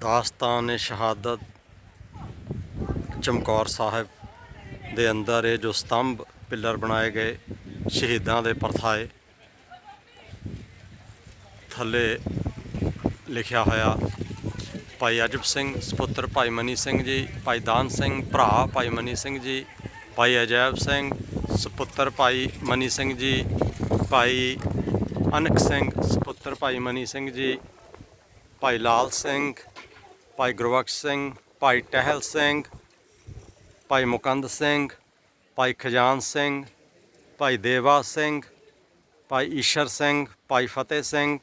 ਦਾਸਤਾਨ ਸ਼ਹਾਦਤ ਚਮਕੌਰ ਸਾਹਿਬ ਦੇ ਅੰਦਰ ਇਹ ਜੋ ਸਤੰਭ ਪਿੱਲਰ ਬਣਾਏ ਗਏ ਸ਼ਹੀਦਾਂ ਦੇ ਪਰਥਾਏ ਥੱਲੇ ਲਿਖਿਆ ਹੋਇਆ, ਭਾਈ ਅਜਬ ਸਿੰਘ ਸੁਪੁੱਤਰ ਭਾਈ ਮਨੀ ਸਿੰਘ ਜੀ, ਭਾਈ ਦਾਨ ਸਿੰਘ ਭਰਾ ਭਾਈ ਮਨੀ ਸਿੰਘ ਜੀ, ਭਾਈ ਅਜੈਬ ਸਿੰਘ ਸੁਪੁੱਤਰ ਭਾਈ ਮਨੀ ਸਿੰਘ ਜੀ, ਭਾਈ ਅਨਕ ਸਿੰਘ ਸੁਪੁੱਤਰ ਭਾਈ ਮਨੀ ਸਿੰਘ ਜੀ, ਭਾਈ ਲਾਲ ਸਿੰਘ ਭਾਈ ਗੁਰਬਖਸ਼ ਸਿੰਘ ਭਾਈ ਟਹਿਲ ਸਿੰਘ ਭਾਈ ਮੁਕੰਦ ਸਿੰਘ ਭਾਈ ਖਜਾਨ ਸਿੰਘ ਭਾਈ ਦੇਵਾ ਸਿੰਘ ਭਾਈ ਈਸ਼ਰ ਸਿੰਘ ਭਾਈ ਫਤਿਹ ਸਿੰਘ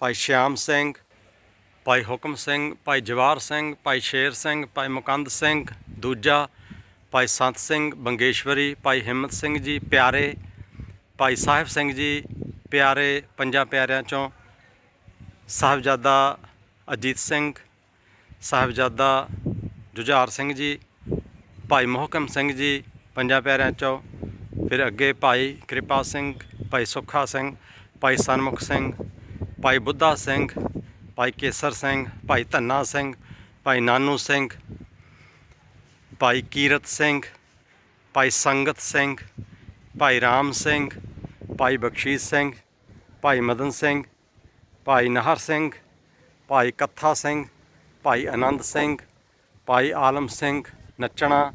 ਭਾਈ ਸ਼ਿਆਮ ਸਿੰਘ ਭਾਈ ਹੁਕਮ ਸਿੰਘ ਭਾਈ ਜਵਾਰ ਸਿੰਘ ਭਾਈ ਸ਼ੇਰ ਸਿੰਘ ਭਾਈ ਮੁਕੰਦ ਸਿੰਘ ਦੂਜਾ ਭਾਈ ਸੰਤ ਸਿੰਘ ਬੰਗੇਸ਼ਵਰੀ ਭਾਈ ਹਿੰਮਤ ਸਿੰਘ ਜੀ ਪਿਆਰੇ ਭਾਈ ਸਾਹਿਬ ਸਿੰਘ ਜੀ ਪਿਆਰੇ ਪੰਜਾਂ ਪਿਆਰਿਆਂ ਚੋਂ ਸਾਹਿਬਜ਼ਾਦਾ ਅਜੀਤ ਸਿੰਘ ਸਾਹਿਬਜ਼ਾਦਾ ਜੁਝਾਰ ਸਿੰਘ ਜੀ ਭਾਈ ਮੋਹਕਮ ਸਿੰਘ ਜੀ ਪੰਜਾਂ ਪਿਆਰਿਆਂ ਚੋਂ ਫਿਰ ਅੱਗੇ ਭਾਈ ਕਿਰਪਾ ਸਿੰਘ ਭਾਈ ਸੁੱਖਾ ਸਿੰਘ ਭਾਈ ਸਨਮੁਖ ਸਿੰਘ ਭਾਈ ਬੁੱਧਾ ਸਿੰਘ ਭਾਈ ਕੇਸਰ ਸਿੰਘ ਭਾਈ ਧੰਨਾ ਸਿੰਘ ਭਾਈ ਨਾਨੂ ਸਿੰਘ ਭਾਈ ਕੀਰਤ ਸਿੰਘ ਭਾਈ ਸੰਗਤ ਸਿੰਘ ਭਾਈ ਰਾਮ ਸਿੰਘ ਭਾਈ ਬਖਸ਼ੀਸ਼ ਸਿੰਘ ਭਾਈ ਮਦਨ ਸਿੰਘ ਭਾਈ ਨਹਰ ਸਿੰਘ ਭਾਈ ਕੱਥਾ ਸਿੰਘ ਭਾਈ ਆਨੰਦ ਸਿੰਘ, ਭਾਈ ਆਲਮ ਸਿੰਘ ਨੱਚਣਾ,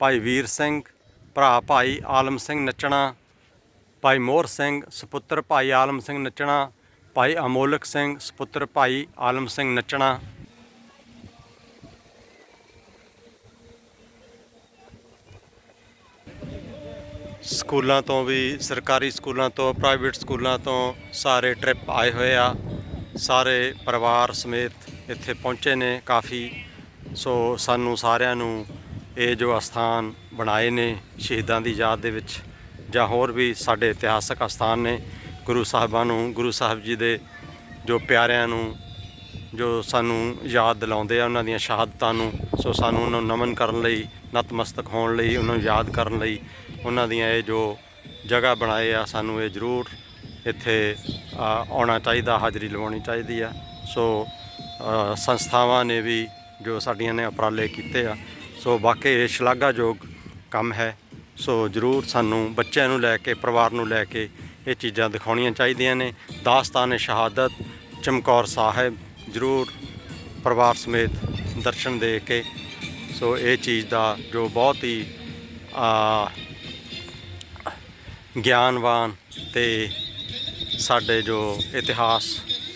ਭਾਈ ਵੀਰ ਸਿੰਘ, ਭਰਾ ਭਾਈ ਆਲਮ ਸਿੰਘ ਨੱਚਣਾ, ਭਾਈ ਮੋਹਰ ਸਿੰਘ, ਸੁਪੁੱਤਰ ਭਾਈ ਆਲਮ ਸਿੰਘ ਨੱਚਣਾ, ਭਾਈ ਅਮੋਲਕ ਸਿੰਘ, ਸੁਪੁੱਤਰ ਭਾਈ ਆਲਮ ਸਿੰਘ ਨੱਚਣਾ। ਸਕੂਲਾਂ ਤੋਂ ਵੀ, ਸਰਕਾਰੀ ਸਕੂਲਾਂ ਤੋਂ, ਪ੍ਰਾਈਵੇਟ ਸਕੂਲਾਂ ਤੋਂ ਸਾਰੇ ਟ੍ਰਿਪ ਆਏ ਹੋਏ ਆ। ਸਾਰੇ ਪਰਿਵਾਰ ਸਮੇਤ ਇੱਥੇ ਪਹੁੰਚੇ ਨੇ ਕਾਫੀ। ਸੋ ਸਾਨੂੰ ਸਾਰਿਆਂ ਨੂੰ ਇਹ ਜੋ ਅਸਥਾਨ ਬਣਾਏ ਨੇ ਸ਼ਹੀਦਾਂ ਦੀ ਯਾਦ ਦੇ ਵਿੱਚ, ਜਾਂ ਹੋਰ ਵੀ ਸਾਡੇ ਇਤਿਹਾਸਕ ਅਸਥਾਨ ਨੇ, ਗੁਰੂ ਸਾਹਿਬਾਂ ਨੂੰ, ਗੁਰੂ ਸਾਹਿਬ ਜੀ ਦੇ ਜੋ ਪਿਆਰਿਆਂ ਨੂੰ, ਜੋ ਸਾਨੂੰ ਯਾਦ ਦਿਲਾਉਂਦੇ ਆ, ਉਹਨਾਂ ਦੀਆਂ ਸ਼ਹਾਦਤਾਂ ਨੂੰ, ਸੋ ਸਾਨੂੰ ਉਹਨਾਂ ਨੂੰ ਨਮਨ ਕਰਨ ਲਈ, ਨਤਮਸਤਕ ਹੋਣ ਲਈ, ਉਹਨਾਂ ਨੂੰ ਯਾਦ ਕਰਨ ਲਈ, ਉਹਨਾਂ ਦੀਆਂ ਇਹ ਜੋ ਜਗ੍ਹਾ ਬਣਾਏ ਆ, ਸਾਨੂੰ ਇਹ ਜ਼ਰੂਰ ਇੱਥੇ ਆਉਣਾ ਚਾਹੀਦਾ, ਹਾਜ਼ਰੀ ਲਵਾਉਣੀ ਚਾਹੀਦੀ ਆ। ਸੋ ਸੰਸਥਾਵਾਂ ਨੇ ਵੀ ਜੋ ਸਾਡੀਆਂ ਨੇ ਉਪਰਾਲੇ ਕੀਤੇ ਆ, ਸੋ ਵਾਕਈ ਇਹ ਸ਼ਲਾਘਾਯੋਗ ਕੰਮ ਹੈ। ਸੋ ਜ਼ਰੂਰ ਸਾਨੂੰ ਬੱਚਿਆਂ ਨੂੰ ਲੈ ਕੇ, ਪਰਿਵਾਰ ਨੂੰ ਲੈ ਕੇ ਇਹ ਚੀਜ਼ਾਂ ਦਿਖਾਉਣੀਆਂ ਚਾਹੀਦੀਆਂ ਨੇ। ਦਾਸਤਾਨ ਸ਼ਹਾਦਤ, ਚਮਕੌਰ ਸਾਹਿਬ ਜ਼ਰੂਰ ਪਰਿਵਾਰ ਸਮੇਤ ਦਰਸ਼ਨ ਦੇ ਕੇ, ਸੋ ਇਹ ਚੀਜ਼ ਦਾ ਜੋ ਬਹੁਤ ਹੀ ਗਿਆਨਵਾਨ ਤੇ ਸਾਡੇ ਜੋ ਇਤਿਹਾਸ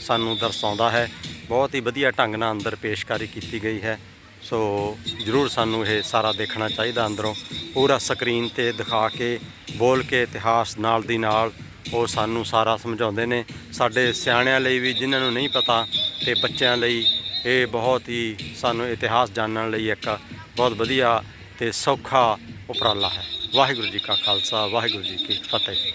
ਸਾਨੂੰ ਦਰਸਾਉਂਦਾ ਹੈ। ਬਹੁਤ ਹੀ ਵਧੀਆ ਢੰਗ ਨਾਲ ਅੰਦਰ ਪੇਸ਼ਕਾਰੀ ਕੀਤੀ ਗਈ ਹੈ। ਸੋ ਜ਼ਰੂਰ ਸਾਨੂੰ ਇਹ ਸਾਰਾ ਦੇਖਣਾ ਚਾਹੀਦਾ ਅੰਦਰੋਂ। ਪੂਰਾ ਸਕਰੀਨ ਤੇ ਦਿਖਾ ਕੇ, ਬੋਲ ਕੇ, ਇਤਿਹਾਸ ਨਾਲ ਦੀ ਨਾਲ ਉਹ ਸਾਨੂੰ ਸਾਰਾ ਸਮਝਾਉਂਦੇ ਨੇ। ਸਾਡੇ ਸਿਆਣਿਆਂ ਲਈ ਵੀ, ਜਿਨ੍ਹਾਂ ਨੂੰ ਨਹੀਂ ਪਤਾ ਤੇ ਬੱਚਿਆਂ ਲਈ ਇਹ ਬਹੁਤ ਹੀ ਸਾਨੂੰ ਇਤਿਹਾਸ ਜਾਣਨ ਲਈ ਇੱਕ ਬਹੁਤ ਵਧੀਆ ਤੇ ਸੌਖਾ ਉਪਰਾਲਾ ਹੈ। ਵਾਹਿਗੁਰੂ ਜੀ ਕਾ ਖਾਲਸਾ, ਵਾਹਿਗੁਰੂ ਜੀ ਕੀ ਫਤਿਹ।